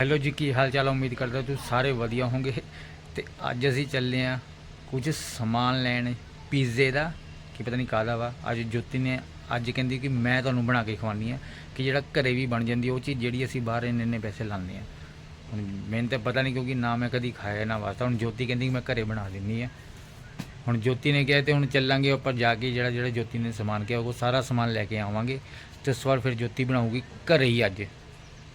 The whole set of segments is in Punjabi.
ਹੈਲੋ ਜੀ, ਕੀ ਹਾਲ ਚਾਲ ਆ? ਉਮੀਦ ਕਰਦਾ ਤੁਸੀਂ ਸਾਰੇ ਵਧੀਆ ਹੋਵੋਗੇ। ਤੇ ਅੱਜ ਅਸੀਂ ਚੱਲੇ ਆ ਕੁਝ ਸਮਾਨ ਲੈਣ ਪੀਜ਼ੇ ਦਾ। ਕੀ ਪਤਾ ਨਹੀਂ ਕਾਹਦਾ ਵਾ। ਅੱਜ ਜੋਤੀ ਨੇ ਅੱਜ ਕਹਿੰਦੀ ਕਿ ਮੈਂ ਤੁਹਾਨੂੰ ਬਣਾ ਕੇ ਖਵਾਨੀ ਆ, ਕਿ ਜਿਹੜਾ ਘਰੇ ਵੀ ਬਣ ਜਾਂਦੀ ਉਹ ਚੀਜ਼ ਜਿਹੜੀ ਅਸੀਂ ਬਾਹਰ ਇੰਨੇ ਇੰਨੇ ਪੈਸੇ ਲਾਉਂਦੇ ਆ। ਹੁਣ ਮੈਨੂੰ ਤਾਂ ਪਤਾ ਨਹੀਂ ਕਿਉਂਕਿ ਨਾ ਮੈਂ ਕਦੀ ਖਾਇਆ ਨਾ ਵਾਸਤਾ। ਹੁਣ ਜੋਤੀ ਕਹਿੰਦੀ ਮੈਂ ਘਰੇ ਬਣਾ ਦਿੰਨੀ ਆ। ਹੁਣ ਜੋਤੀ ਨੇ ਕਿਹਾ ਤੇ ਹੁਣ ਚੱਲਾਂਗੇ ਉੱਪਰ ਜਾ ਕੇ ਜਿਹੜਾ ਜਿਹੜਾ ਜੋਤੀ ਨੇ ਸਮਾਨ ਕਿਹਾ ਉਹ ਸਾਰਾ ਸਮਾਨ ਲੈ ਕੇ ਆਵਾਂਗੇ। ਤੇ ਇਸ ਵਾਰ ਫਿਰ ਜੋਤੀ ਬਣਾਊਗੀ ਘਰੇ ਹੀ ਅੱਜ।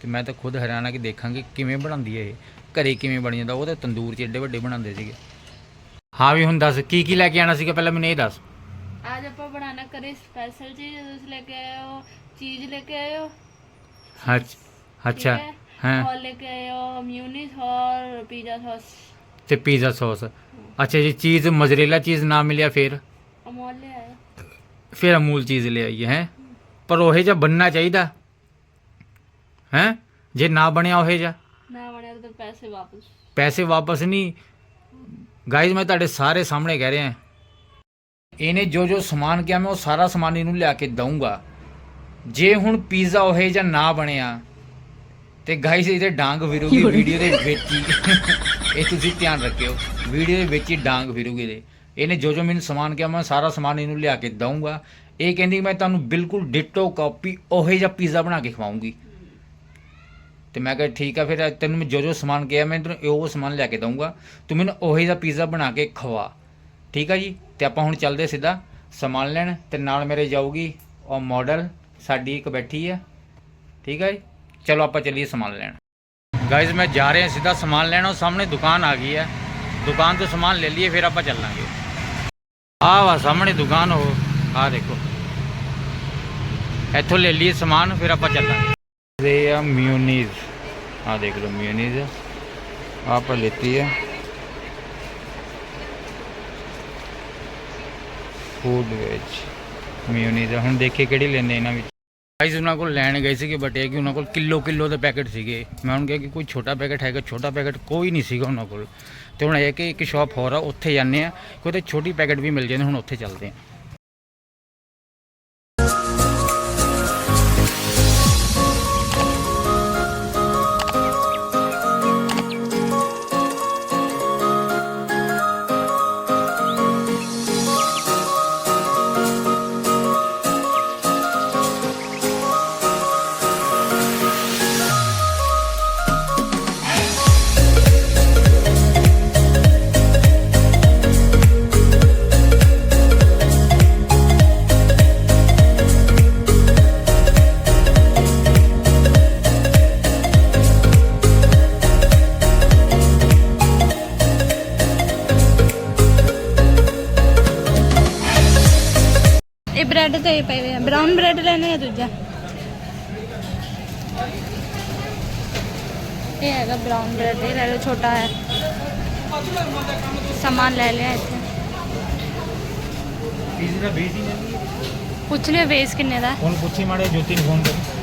ਤੇ ਮੈਂ ਤਾਂ ਖੁਦ ਹੈਰਾਨ ਆ ਕਿ ਦੇਖਾਂਗੇ ਕਿਵੇਂ ਬਣਾਉਂਦੀ ਹੈ ਇਹ। ਘਰੇ ਕਿਵੇਂ ਬਣ ਜਾਂਦਾ ਉਹ ਤਾਂ ਤੰਦੂਰ 'ਚ ਏਡੇ ਵੱਡੇ ਬਣਾਉਂਦੇ ਸੀਗੇ। ਹਾਂ ਵੀ ਹੁਣ ਦੱਸ ਕੀ ਕੀ ਲੈ ਕੇ ਆਣਾ ਸੀਗਾ? ਪਹਿਲਾਂ ਮੈਨੂੰ ਇਹ ਦੱਸ। आज ਆਪਾਂ ਬਣਾਣਾ ਕਰੇ ਸਪੈਸ਼ਲ ਚੀਜ਼ ਤੁਸੀਂ ਲੈ ਕੇ ਆਏ ਹੋ ਚੀਜ਼ ਲੈ ਕੇ ਆਏ ਹੋ। ਅੱਛ- ਹਾਂ। ਔਰ ਲੈ ਕੇ ਆਏ ਮਿਊਨਿਸ ਔਰ ਪੀਜ਼ਾ ਸੌਸ। ਤੇ ਪੀਜ਼ਾ ਸੌਸ। ਅੱਛਾ ਜੀ ਚੀਜ਼ ਮਜਰੇਲਾ ਚੀਜ਼ ਨਾ ਮਿਲਿਆ ਫਿਰ? ਅਮੋਲ ਲੈ ਆਏ। ਫਿਰ ਅਮੂਲ ਚੀਜ਼ ਲੈ ਆਈਏ ਹੈ ਪਰ ਉਹੇ ਜਿਹਾ ਬੰਨਣਾ ਚਾਹੀਦਾ? ਹੈ? ਜੇ ਨਾ ਬਣਿਆ ਉਹੇ ਜਿਹਾ? ਨਾ ਬਣਿਆ ਤਾਂ ਪੈਸੇ ਵਾਪਸ। ਪੈਸੇ ਵਾਪਸ ਨਹੀਂ। ਗਾਇਜ਼ ਮੈਂ ਤੁਹਾਡੇ ਸਾਰੇ ਸਾਹਮਣੇ ਕਹਿ ਰਿਹਾ। ਇਹਨੇ ਜੋ ਜੋ ਸਮਾਨ ਕਿਹਾ ਮੈਂ ਉਹ ਸਾਰਾ ਸਮਾਨ ਇਹਨੂੰ ਲਿਆ ਕੇ ਦਊਂਗਾ। ਜੇ ਹੁਣ ਪੀਜ਼ਾ ਉਹੇ ਜਾਂ ਨਾ ਬਣਿਆ ਤੇ ਗਾਇਜ਼ ਇਹਦੇ ਡਾਂਗ ਫਿਰੂਗੀ ਵੀਡੀਓ ਦੇ ਵਿੱਚ ਹੀ। ਇਹ ਤੁਸੀਂ ਧਿਆਨ ਰੱਖਿਓ ਵੀਡੀਓ ਦੇ ਵਿੱਚ ਹੀ ਡਾਂਗ ਫਿਰੂਗੀ ਇਹਦੇ। ਇਹਨੇ ਜੋ ਜੋ ਮੈਨੂੰ ਸਮਾਨ ਕਿਹਾ ਮੈਂ ਸਾਰਾ ਸਮਾਨ ਇਹਨੂੰ ਲਿਆ ਕੇ ਦਊਂਗਾ। ਇਹ ਕਹਿੰਦੀ ਮੈਂ ਤੁਹਾਨੂੰ ਬਿਲਕੁਲ ਡਿਟੋ ਕਾਪੀ ਉਹੇ ਜਿਹਾ ਪੀਜ਼ਾ ਬਣਾ ਕੇ ਖਵਾਉਂਗੀ ਤੇ ਮੈਂ ਕਿਹਾ ਠੀਕ ਆ ਫਿਰ ਤੈਨੂੰ ਮੈਂ ਜੋ ਜੋ ਸਮਾਨ ਕਿਹਾ ਮੈਂ ਤੈਨੂੰ ਉਹ ਸਮਾਨ ਲਿਆ ਕੇ ਦਊਂਗਾ। ਤੂੰ ਮੈਨੂੰ ਉਹੀ ਦਾ ਪੀਜ਼ਾ ਬਣਾ ਕੇ ਖਵਾ। ਠੀਕ ਆ ਜੀ? ਤੇ ਆਪਾਂ ਹੁਣ ਚੱਲਦੇ ਸਿੱਧਾ ਸਮਾਨ ਲੈਣ ਤੇ ਨਾਲ ਮੇਰੇ ਜਾਊਗੀ ਉਹ ਮਾਡਲ ਸਾਡੀ ਇੱਕ ਬੈਠੀ ਆ। ਠੀਕ ਆ ਜੀ? ਚਲੋ ਆਪਾਂ ਚੱਲੀਏ ਸਮਾਨ ਲੈਣ। ਗਾਇਜ਼ ਮੈਂ ਜਾ ਰਿਹਾ ਸਿੱਧਾ ਸਮਾਨ ਲੈਣ, ਉਹ ਸਾਹਮਣੇ ਦੁਕਾਨ ਆ ਗਈ ਹੈ। ਦੁਕਾਨ ਤੋਂ ਸਮਾਨ ਲੈ ਲਈਏ, ਫਿਰ ਆਪਾਂ ਚੱਲਾਂਗੇ। ਆਹ ਵਾ, ਸਾਹਮਣੇ ਦੁਕਾਨ ਉਹ, ਆਹ ਦੇਖੋ। ਇੱਥੋਂ ਲੈ ਲਈਏ ਸਮਾਨ, ਫਿਰ ਆਪਾਂ ਚੱਲਾਂਗੇ। ਇਹ ਆ ਮਿਊਨੀਜ਼। ਆਹ ਦੇਖ ਲਓ, ਮਿਊਨੀਜ਼। ਆਪਾਂ ਲੈਤੀ ਹੈ। ਫੂਡ ਵਿੱਚ। ਮਿਊਨੀਜ਼, ਹੁਣ ਦੇਖੇ ਕਿਹੜੀ ਲੈਂਦੇ ਇਹਨਾਂ ਵਿੱਚ। ਗਾਈਸ ਉਹਨਾਂ ਕੋਲ ਲੈਣ ਗਏ ਸੀਗੇ ਬਟ ਇਹ ਕਿ ਉਹਨਾਂ ਕੋਲ ਕਿਲੋ ਕਿਲੋ ਦੇ ਪੈਕੇਟ ਸੀਗੇ। ਮੈਂ ਉਹਨਾਂ ਕਿਹਾ ਕਿ ਕੋਈ ਛੋਟਾ ਪੈਕੇਟ ਹੈਗਾ, ਛੋਟਾ ਪੈਕੇਟ ਕੋਈ ਨਹੀਂ ਸੀਗਾ ਉਹਨਾਂ ਕੋਲ। ਤੇ ਹੁਣ ਇਹ ਕਿ ਇੱਕ ਸ਼ਾਪ ਹੋਰ ਆ, ਉੱਥੇ ਜਾਂਦੇ ਆ, ਕੋਈ ਤੇ ਛੋਟੀ ਪੈਕੇਟ ਵੀ ਮਿਲ ਜਾਂਦੇ, ਹੁਣ ਉੱਥੇ ਚੱਲਦੇ ਆ। ਤੇ ਪਏ ਆ। ਬ੍ਰਾਊਨ ਬ੍ਰੈਡ ਲੈਣੇ ਆ ਦੂਜਾ। ਇਹ ਹੈਗਾ ਬ੍ਰਾਊਨ ਬ੍ਰੈਡ ਇਹ ਲੈ ਲਓ ਛੋਟਾ ਹੈ। ਸਾਮਾਨ ਲੈ ਲਿਆ ਇੱਥੇ। ਪੀਜ਼ੇ ਦਾ ਬੇਸ ਹੀ ਨਹੀਂ ਪੁੱਛ ਲਿਓ ਵੇਸ ਕਿੰਨੇ ਦਾ ਹੁਣ ਪੁੱਛੀ ਮਾੜੇ ਜੋਤੀ ਨੂੰ ਫੋਨ ਕਰ।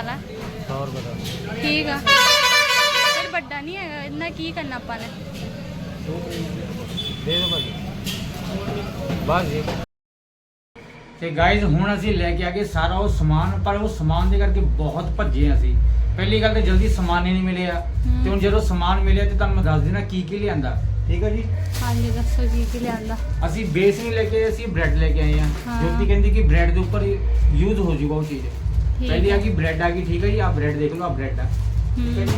ਵਾਲਾ? 100 ਰੁਪਏ ਦਾ ਠੀਕ ਆ। ਫਿਰ ਵੱਡਾ ਨਹੀਂ ਹੈਗਾ ਇੰਨਾ ਕੀ ਕਰਨਾ ਆਪਾਂ ਨੇ? ਦੇ ਦੋ ਭਾਈ ਬਸ ਜੀ ਤੇ ਗਾਇਜ਼ ਹੁਣ ਅਸੀਂ ਲੈ ਕੇ ਆ ਗਏ ਸਾਰਾ ਉਹ ਸਮਾਨ ਪਰ ਉਹ ਸਮਾਨ ਦੇ ਕਰਕੇ ਬਹੁਤ ਭੱਜੇ ਅਸੀਂ। ਪਹਿਲੀ ਗੱਲ ਤੇ ਜਲਦੀ ਸਮਾਨ ਹੀ ਨਹੀਂ ਮਿਲਿਆ ਤੇ ਹੁਣ ਜਦੋਂ ਸਮਾਨ ਮਿਲਿਆ ਤੇ ਤੁਹਾਨੂੰ ਮੈਂ ਦੱਸ ਦੇਣਾ ਕੀ ਕੀ ਲਿਆਂਦਾ। ਠੀਕ ਹੈ ਜੀ। ਹਾਂਜੀ ਦੱਸੋ ਕੀ ਕੀ ਲਿਆਂਦਾ? ਅਸੀਂ ਬੇਸ ਨਹੀਂ ਲੈ ਕੇ ਆਏ, ਅਸੀਂ ਬ੍ਰੈਡ ਲੈ ਕੇ ਆਏ ਆ। ਹਾਂ। ਜੋਤੀ ਕਹਿੰਦੀ ਕਿ ਬ੍ਰੈਡ ਦੇ ਉੱਪਰ ਯੂਜ਼ ਹੋ ਜਾਊਗਾ ਉਹ ਚੀਜ਼। ਆ ਗਈ ਬ੍ਰੈਡ ਆ ਗਈ ਠੀਕ ਹੈ ਜੀ? ਆ ਬ੍ਰੈਡ ਦੇਖ ਲਓ ਆ ਬ੍ਰੈਡ ਆ। ਠੀਕ ਹੈ। ਜੀ?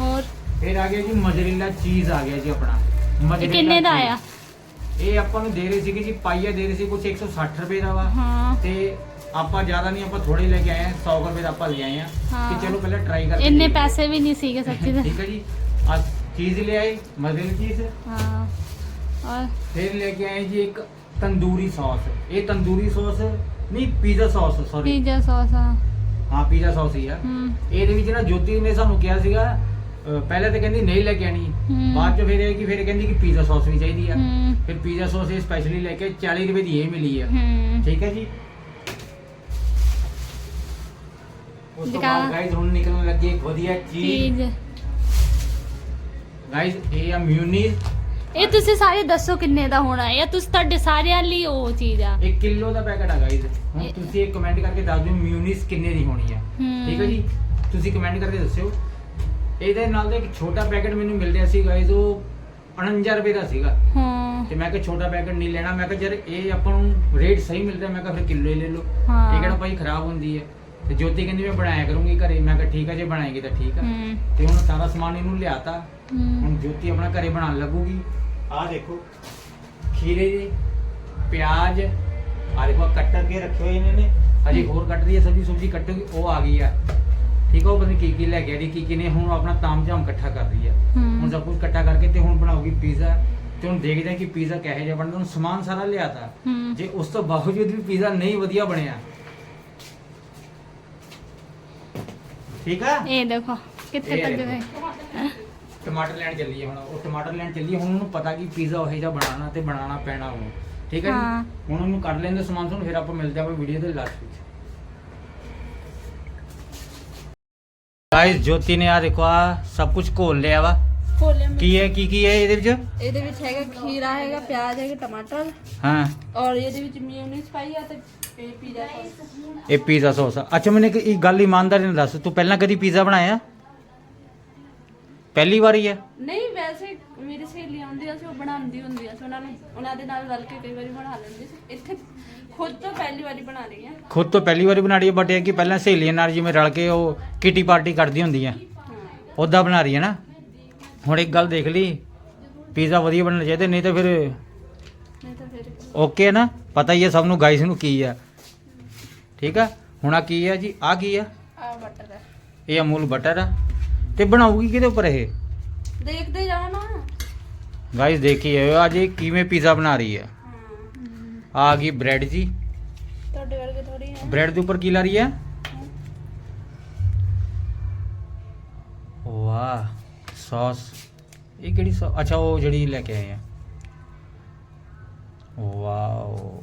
ਹੋਰ? ਫਿਰ ਆ ਗਿਆ ਜੀ ਮਜਰੀਲਾ ਚੀਜ਼ ਆ ਗਿਆ ਜੀ ਆਪਣਾ। ਇਹ mozzarella ਕਿੰਨੇ ਦਾ cheese। ਆਇਆ? ਇਹ ਆਪਾਂ ਨੂੰ ਦੇ ਰਹੇ ਸੀਗੇ ਜੀ ਪਾਈਆ ਦੇ ਰਹੇ ਸੀ ਕੁਝ 160 ਰੁਪਏ ਦਾ ਵਾ। ਹਾਂ। ਤੇ ਆਪਾਂ ਜ਼ਿਆਦਾ ਨਹੀਂ ਆਪਾਂ ਥੋੜੇ ਲੈ ਕੇ ਆਏ ਆ 100 ਰੁਪਏ ਦਾ ਆਪਾਂ ਲੈ ਆਏ ਆ। ਹਾਂ। ਕਿ ਚਲੋ ਪਹਿਲਾਂ ਟਰਾਈ ਕਰਕੇ ਇੰਨੇ ਦੇਖੀਏ। ਪੈਸੇ ਵੀ ਨਹੀਂ ਸੀਗੇ ਸੱਚੀ ਦੇ। ਠੀਕ ਹੈ ਜੀ? ਆ ਚੀਜ਼ ਲੈ ਆਏ ਮਜ਼ੇਦਾਰ ਚੀਜ਼। ਹਾਂ। ਔਰ? ਫਿਰ ਲੈ ਕੇ ਆਏ ਜੀ ਇੱਕ ਤੰਦੂਰੀ ਸੌਸ। ਇਹ ਤੰਦੂਰੀ ਸੌਸ ਨਹੀਂ pizza sauce sorry pizza sauce ਹਾਂ। ਹਾਂ ਪੀਜ਼ਾ ਸੌਸ ਹੀ ਆ। ਹੂੰ। ਇਹਦੇ ਵਿੱਚ ਨਾ ਜੋਤੀ ਨੇ ਸਾਨੂੰ ਕਿਹਾ ਸੀਗਾ ਅਹ ਪਹਿਲਾਂ ਤਾਂ ਕਹਿੰਦੀ ਨਹੀਂ ਲੈ ਕੇ ਆਣੀ ਹੂੰ। ਬਾਅਦ ਚ ਫਿਰ ਇਹ ਕਿ ਫਿਰ ਕਹਿੰਦੀ ਕਿ ਪੀਜ਼ਾ ਸੌਸ ਵੀ ਚਾਹੀਦੀ ਆ। ਹੂੰ। ਫਿਰ ਪੀਜ਼ਾ ਸੌਸ ਇਹ ਸਪੈਸ਼ਲੀ ਲੈ ਕੇ 40 ਰੁਪਏ ਦੀ ਇਹ ਮਿਲੀ ਆ। ਹੂੰ। ਠੀਕ ਹੈ ਜੀ? ਉਸ ਤੋਂ ਦਿਖਾ। ਬਾਅਦ ਗਾਇਜ਼ ਹੁਣ ਨਿਕਲਣ ਲੱਗੀ ਇੱਕ ਵਧੀਆ ਚੀਜ਼। ਚੀਜ਼। ਗਾਇਜ਼ ਇਹ ਆ ਮਿਊਨੀਜ਼ ਇਹ ਤੁਸੀਂ ਸਾਰੇ ਦੱਸੋ ਕਿੰਨੇ ਦਾ ਹੋਣਾ ਹੈ? ਜਾਂ ਤੁਸੀਂ ਤੁਹਾਡੇ ਸਾਰਿਆਂ ਲਈ ਉਹ ਚੀਜ਼ ਆ? 1 ਕਿਲੋ ਦਾ ਪੈਕਟ ਆ ਗਾਇਜ਼ ਹੁਣ ਤੁਸੀਂ ਇਹ ਕਮੈਂਟ ਕਰਕੇ ਦੱਸ ਦਿਓ ਮਿਊਨੀਜ਼ ਕਿੰਨੇ ਦੀ ਹੋਣੀ ਆ। ਠੀਕ ਹੈ ਜੀ? ਤੁਸੀਂ ਕਮੈਂਟ ਕਰਕੇ ਦੱਸਿਓ। ਇਹਦੇ ਨਾਲ ਦਾ ਇੱਕ ਛੋਟਾ ਪੈਕਟ ਮੈਨੂੰ ਮਿਲ ਰਿਹਾ ਸੀ ਗਾਇਜ਼ ਉਹ 49 ਰੁਪਏ ਦਾ ਸੀਗਾ। ਹਾਂ। ਤੇ ਮੈਂ ਕਿਹਾ ਛੋਟਾ ਪੈਕਟ ਨਹੀਂ ਲੈਣਾ। ਮੈਂ ਕਿਹਾ ਯਾਰ ਇਹ ਆਪਾਂ ਨੂੰ ਰੇਟ ਸਹੀ ਮਿਲ ਰਿਹਾ। ਮੈਂ ਕਿਹਾ ਫਿਰ ਕਿਲੋ ਹੀ ਲੈ ਲਓ। ਹਾਂ। ਇਹ ਕਿਹੜਾ ਭਾਈ ਖਰਾਬ ਹੁੰਦੀ ਹੈ ਤੇ ਜੋਤੀ ਕਹਿੰਦੀ ਮੈਂ ਬਣਾਇਆ ਕਰੂੰਗੀ ਘਰੇ। ਮੈਂ ਕਿਹਾ ਠੀਕ ਹੈ ਜੇ ਬਣਾਏਗੀ ਤਾਂ ਠੀਕ ਆ। ਹੂੰ। ਤੇ ਹੁਣ ਸਾਰਾ ਸਮਾਨ ਇਹਨੂੰ ਲਿਆਤਾ। ਹੂੰ। ਹੁਣ ਜੋਤੀ ਆਪਣਾ ਘਰੇ ਬਣਾਉਣ ਲੱਗੂਗੀ। ਆਹ ਦੇਖੋ ਖੀਰੇ ਜੀ ਪਿਆਜ਼ ਆਹ ਦੇਖੋ ਕੱਟ ਕਰਕੇ ਰੱਖੇ ਹੋਏ ਇਹਨਾਂ ਨੇ। ਹਜੇ ਹੋਰ ਕੱਟ ਰਹੀ ਹੈ ਸਬਜ਼ੀ ਸੁਬਜ਼ੀ ਕੱਟੂਗੀ ਉਹ ਆ ਗਈ ਆ। ਠੀਕ ਆ ਉਹ ਪਤਾ ਨੀ ਕੀ ਕੀ ਲੈ ਗਿਆ ਜੀ ਕੀ ਕੀ ਨੇ ਹੁਣ ਆਪਣਾ ਤਾਮਝਾਮ ਇਕੱਠਾ ਕਰ ਰਹੀ ਆ। ਹੁਣ ਸਭ ਕੁਝ ਇਕੱਠਾ ਕਰਕੇ ਤੇ ਹੁਣ ਬਣਾਉਗੀ ਪੀਜ਼ਾ। ਤੇ ਹੁਣ ਦੇਖਦੇ ਆ ਕਿ ਪੀਜ਼ਾ ਕਿਹੋ ਜਿਹਾ ਬਣਦਾ। ਹੁਣ ਸਮਾਨ ਸਾਰਾ ਲਿਆਤਾ। ਹੂੰ। ਜੇ ਉਸ ਤੋਂ ਬਾਵਜੂਦ ਵੀ ਪੀਜ਼ਾ ਨਹੀਂ ਵਧੀਆ ਬਣਿਆ। ਠੀਕ ਆ? ਇਹ ਦੇਖੋ ਕਿੱਥੇ ਇਹ ਤੱਕ ਦੇਖੋ। ਗਏ। ਟਮਾਟਰ ਲੈਣ ਚੱਲੀਏ ਹੁਣ ਉਹ ਟਮਾਟਰ ਲੈਣ ਚੱਲੀਏ ਹੁਣ ਉਹਨੂੰ ਪਤਾ ਕਿ ਪੀਜ਼ਾ ਉਹ ਜਿਹਾ ਬਣਾਉਣਾ ਤੇ ਬਣਾਉਣਾ ਪੈਣਾ ਉਹਨੂੰ। ਠੀਕ ਹੈ ਹਾਂ। ਜੀ ਹੁਣ ਉਹਨੂੰ ਕੱਢ ਲੈਂਦੇ ਸਮਾਨ ਤੋਂ ਫਿਰ ਆਪਾਂ ਮਿਲਦੇ ਆਪਾਂ ਵੀਡੀਓ ਦੇ ਲਾਸਟ ਵਿੱਚ। ਗਾਇਸ ਜੋਤੀ ਨੇ ਆ ਦੇਖੋ ਆ ਸਭ ਕੁਝ ਘੋਲ ਲਿਆ ਵਾ। ਕੋਲੇ में ਕੀ ਹੈ ਕੀ ਕੀ ਹੈ ਇਹਦੇ ਵਿੱਚ? ਇਹਦੇ ਵਿੱਚ ਹੈਗਾ ਖੀਰਾ ਹੈਗਾ ਪਿਆਜ਼ ਹੈਗਾ ਟਮਾਟਰ। ਹਾਂ। ਔਰ ਇਹਦੇ ਵਿੱਚ ਮਿਊਨੀਸ ਪਾਈ ਆ ਤੇ ਪੀਜ਼ਾ ਸੌਸ ਇਹ ਪੀਜ਼ਾ ਸੌਸ ਆ। ਅੱਛਾ ਮੈਨੂੰ ਇੱਕ ਇੱਕ ਗੱਲ ਇਮਾਨਦਾਰੀ ਨਾਲ ਦੱਸ ਤੂੰ ਪਹਿਲਾਂ ਕਦੀ ਪੀਜ਼ਾ ਬਣਾਇਆ? ਪਹਿਲੀ ਵਾਰੀ ਹੈ? ਨਹੀਂ ਵੈਸੇ ਮੇਰੀ ਸਹੇਲੀ ਆਉਂਦੀ ਸੀ ਉਹ ਬਣਾਉਂਦੀ ਹੁੰਦੀ ਸੀ ਉਹਨਾਂ ਨੂੰ ਉਹਨਾਂ ਦੇ ਨਾਲ ਰਲ ਕੇ ਕਈ ਵਾਰੀ ਬਣਾ ਲੈਂਦੀ ਸੀ। ਇੱਥੇ ਖੁਦ ਤੋਂ ਪਹਿਲੀ ਵਾਰੀ ਬਣਾ ਰਹੀ ਆ। ਖੁਦ ਤੋਂ ਪਹਿਲੀ ਵਾਰੀ ਬਣਾ ਰਹੀ ਹੈ ਬਟ ਇਹ ਕਿ ਪਹਿਲਾਂ ਸਹੇਲੀਆਂ ਨਾਲ ਜਿਵੇਂ ਰਲ ਕੇ ਉਹ ਕਿਟੀ ਪਾਰਟੀ ਕਰਦੀ ਹੁੰਦੀਆਂ ਹਾਂ। ਉਦਾਂ ਬਣਾ ਰਹੀ ਹੈ ਨਾ? ਹੁਣ ਇੱਕ ਗੱਲ ਦੇਖ ਲਈ ਪੀਜ਼ਾ ਵਧੀਆ ਬਣਨਾ ਚਾਹੀਦਾ ਨਹੀਂ ਤਾਂ ਫਿਰ ਨਹੀਂ ਤਾਂ ਫਿਰ ਓਕੇ ਹੈ ਨਾ? ਪਤਾ ਹੀ ਹੈ ਸਭ ਨੂੰ ਗਾਈਸ ਨੂੰ ਕੀ ਆ ਠੀਕ ਆ? ਹੁਣ ਆ ਕੀ ਆ ਜੀ? ਆ ਕੀ ਆ ਆ ਬਟਰ ਹੈ। ਇਹ ਅਮੂਲ ਬਟਰ ਆ। ਤੇ ਬਣਾਉਗੀ ਕਿਹਦੇ ਉੱਪਰ ਇਹ ਦੇਖਦੇ ਜਾਓ ਨਾ ਗਾਈਸ ਦੇਖੀਏ ਅੱਜ ਇਹ ਕਿਵੇਂ ਪੀਜ਼ਾ ਬਣਾ ਰਹੀ ਹੈ ਹਾਂ ਆ ਗਈ ਬ੍ਰੈਡ ਜੀ ਤੁਹਾਡੇ ਵਰਗੇ ਥੋੜੀ ਹੈ ਬ੍ਰੈਡ ਦੇ ਉੱਪਰ ਕੀ ਲਾ ਰਹੀ ਹੈ ਵਾਹ ਸੌਸ ਇਹ ਕਿਹੜੀ ਸੌ ਅੱਛਾ ਉਹ ਜਿਹੜੀ ਲੈ ਕੇ ਆਏ ਆ ਵਾਓ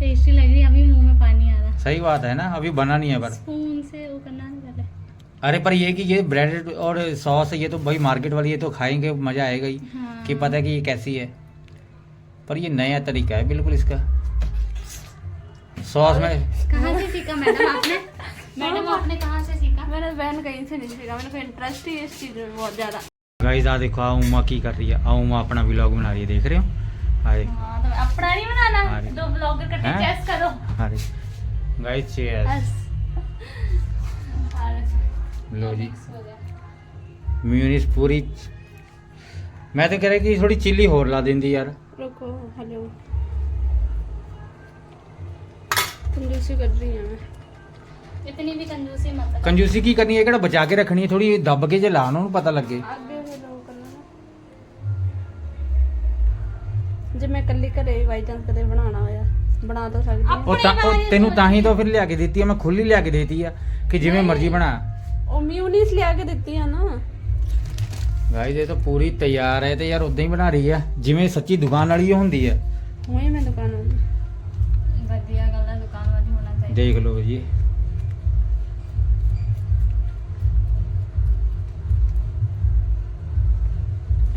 टेस्टी लग रही है अभी मुंह में पानी आ रहा है सही बात है ना अभी बना नहीं है पर स्पून से वो करना नहीं पहले अरे पर ये कि ये ब्रेड और सॉस ये तो भाई मार्केट वाली ये तो खाएँगे मज़ा आएगा ही। हाँ। कि पता है कि ये कैसी है। पर ये नया तरीका है बिल्कुल इसका। सॉस में कहाँ से सीखा मैडम आपने? मैडम आपने कहाँ से सीखा? मैंने बहन कहीं से नहीं सीखा मेरे को इंटरेस्ट ही इस चीज़ में बहुत ज़्यादा। गाइस आ देखो आ उमा की कर रही है। आ उमा अपना व्लॉग बना रही है देख रहे हो? हाय हाँ तो अपना नहीं बनाना? अरे। दो ब्लॉगर का हैं? टेस्ट करो। हाय गाइस चीयर्स ਲੋ ਮਿਊਨਿਸ ਪੂਰੀ ਮੈਂ ਤਾਂ ਕਹ ਰਿਹਾ ਕਿ ਥੋੜੀ ਚਿੱਲੀ ਹੋਰ ਲਾ ਦਿੰਦੀ ਯਾਰ। ਰੁਕੋ ਹਲੋ ਕੰਜੂਸੀ ਕਰਦੀ ਆ ਮੈਂ। ਇਤਨੀ ਵੀ ਕੰਜੂਸੀ ਮਤ ਕੰਜੂਸੀ ਕੀ ਕਰਨੀ ਹੈ? ਕਿਹੜਾ ਬਚਾ ਕੇ ਰੱਖਣੀ ਹੈ? ਥੋੜੀ ਦੱਬ ਕੇ ਜੇ ਲਾਣ ਉਹਨੂੰ ਪਤਾ ਲੱਗੇ। ਜੇ ਮੈਂ ਕੱਲੀ ਘਰੇ ਵਾਈ ਚਾਂਸ ਕਦੇ ਬਣਾਉਣਾ ਹੋਇਆ ਬਣਾ ਤਾਂ ਸਕਦੀ ਉਹ ਤੈਨੂੰ ਤਾਂ ਹੀ ਤਾਂ ਫਿਰ ਲਿਆ ਕੇ ਦਿੱਤੀ ਆ ਮੈਂ ਖੁੱਲੀ ਲਿਆ ਕੇ ਦੇਤੀ ਆ ਕਿ ਜਿਵੇਂ ਮਰਜ਼ੀ ਬਣਾ। ਉਹ ਮਿਊਨੀਸ ਲਿਆ ਕੇ ਦਿੱਤੀ ਆ ਨਾ। ਗਾਇਸ ਇਹ ਤਾਂ ਪੂਰੀ ਤਿਆਰ ਹੈ ਤੇ ਯਾਰ ਉਦਾਂ ਹੀ ਬਣਾ ਰਹੀ ਆ। ਜਿਵੇਂ ਸੱਚੀ ਦੁਕਾਨ ਵਾਲੀ ਹੁੰਦੀ ਆ। ਹੋਏ ਮੈਂ ਦੁਕਾਨ ਵਾਲੀ। ਵਧੀਆ ਗੱਲ ਹੈ ਦੁਕਾਨ ਵਾਲੀ ਹੋਣਾ ਚਾਹੀਦਾ। ਦੇਖ ਲਓ ਜੀ।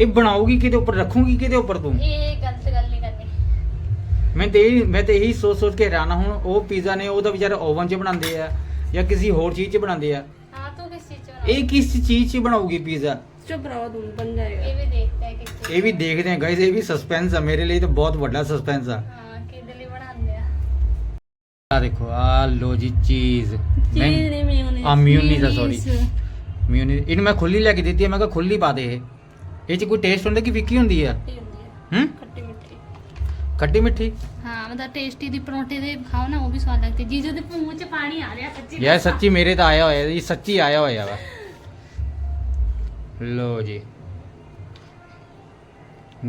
ਇਹ ਬਣਾਉਗੀ ਕਿਹਦੇ ਉੱਪਰ ਰੱਖੂਗੀ ਕਿਹਦੇ ਉੱਪਰ ਤੂੰ? ਇਹ ਗਲਤ ਗੱਲ ਨਹੀਂ ਕਰਨੀ। ਮੈਂ ਤੇ ਮੈਂ ਤੇ ਇਹੀ ਸੋਚ ਸੋਚ ਕੇ ਰਹਿਣਾ ਹੁਣ। ਉਹ ਪੀਜ਼ਾ ਨੇ ਉਹ ਤਾਂ ਵਿਚਾਰੇ ਓਵਨ 'ਚ ਬਣਾਉਂਦੇ ਆ ਜਾਂ ਕਿਸੇ ਹੋਰ ਚੀਜ਼ 'ਚ ਬਣਾਉਂਦੇ ਆ। ਇਹ ਕਿਸ ਚੀਜ਼ 'ਚ ਬਣਾਉਗੀ ਪੀਜ਼ਾ चुप रहो तुम बन जाएगा ਇਹ ਵੀ ਦੇਖਦੇ ਆ ਕਿੱਥੇ ਇਹ ਵੀ ਦੇਖਦੇ ਆ ਗਾਇਸ ਇਹ ਵੀ ਸਸਪੈਂਸ ਆ ਮੇਰੇ ਲਈ ਤਾਂ ਬਹੁਤ ਵੱਡਾ ਸਸਪੈਂਸ ਆ ਹਾਂ ਕਿਹਦੇ ਲਈ ਬਣਾਉਂਦੇ ਆ ਆ ਦੇਖੋ ਆ ਲੋ ਜੀ ਚੀਜ਼ चीज नहीं मेयोनीज ਆ ਮਿਊਨੀਜ਼ ਆ ਸੌਰੀ Mayonnaise। ਮਿਊਨੀਜ਼ ਇਹਨੂੰ ਮੈਂ ਖੁੱਲੀ ਲੈ ਕੇ ਦਿੱਤੀ ਹੈ ਮੈਂ ਕਿਹਾ ਖੁੱਲੀ ਪਾ ਦੇ ਇਹ ਇਹ ਚ ਕੋਈ ਟੇਸਟ ਹੁੰਦਾ ਕਿ ਫਿੱਕੀ ਹੁੰਦੀ ਆ खट्टी होती है ਹੂੰ खट्टी मिट्टी ਖੱਟੀ ਮਿੱਠੀ ਮਤਲਬ ਟੇਸਟੀ ਦੀ ਪਰੌਂਠੇ ਦੇ ਖਾਓ ਨਾ ਉਹ ਵੀ ਸਵਾਦ ਲੱਗਦੇ। ਜੀਜੂ ਦੇ ਮੂੰਹ 'ਚ ਪਾਣੀ ਆ ਰਿਹਾ ਸੱਚੀ ਯਾਰ ਸੱਚੀ ਮੇਰੇ ਤਾਂ ਆਇਆ ਹੋਇਆ ਜੀ ਸੱਚੀ ਆਇਆ ਹੋਇਆ ਵਾ। ਲੋ ਜੀ।